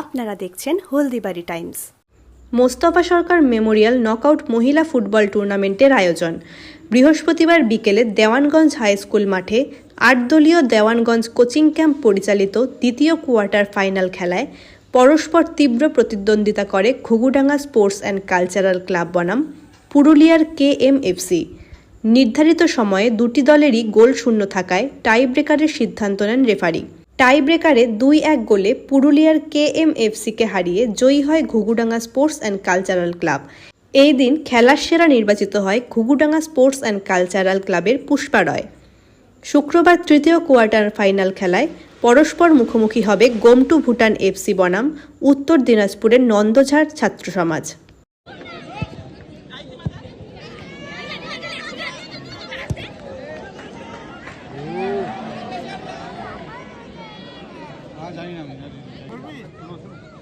আপনারা দেখছেন Haldibari times. Mostafa Sarkar memorial knockout মহিলা ফুটবল টুর্নামেন্টের আয়োজন। বৃহস্পতিবার বিকেলে দেওয়ানগঞ্জ হাই স্কুল মাঠে আট দলীয় দেওয়ানগঞ্জ কোচিং ক্যাম্প পরিচালিত দ্বিতীয় কোয়ার্টার ফাইনাল খেলায় পরস্পর তীব্র প্রতিদ্বন্দ্বিতা করে Ghughudanga sports and cultural club বনাম পুরুলিয়ার কে এম এফসি নির্ধারিত সময়ে দুটি দলেরই গোল শূন্য থাকায় টাই ব্রেকারের সিদ্ধান্ত নেন রেফারি। টাই ব্রেকারে দুই এক গোলে পুরুলিয়ার কে এম এফসিকে হারিয়ে জয়ী হয় Ghughudanga sports and cultural club. এই দিন খেলার সেরা নির্বাচিত হয় ঘুঘুডাঙ্গা স্পোর্টস অ্যান্ড কালচারাল ক্লাবের পুষ্পা রয়। শুক্রবার তৃতীয় কোয়ার্টার ফাইনাল খেলায় পরস্পর মুখোমুখি হবে গোমটু ভুটান এফসি বনাম, উত্তর দিনাজপুরের নন্দঝাড় ছাত্র সমাজ Italian.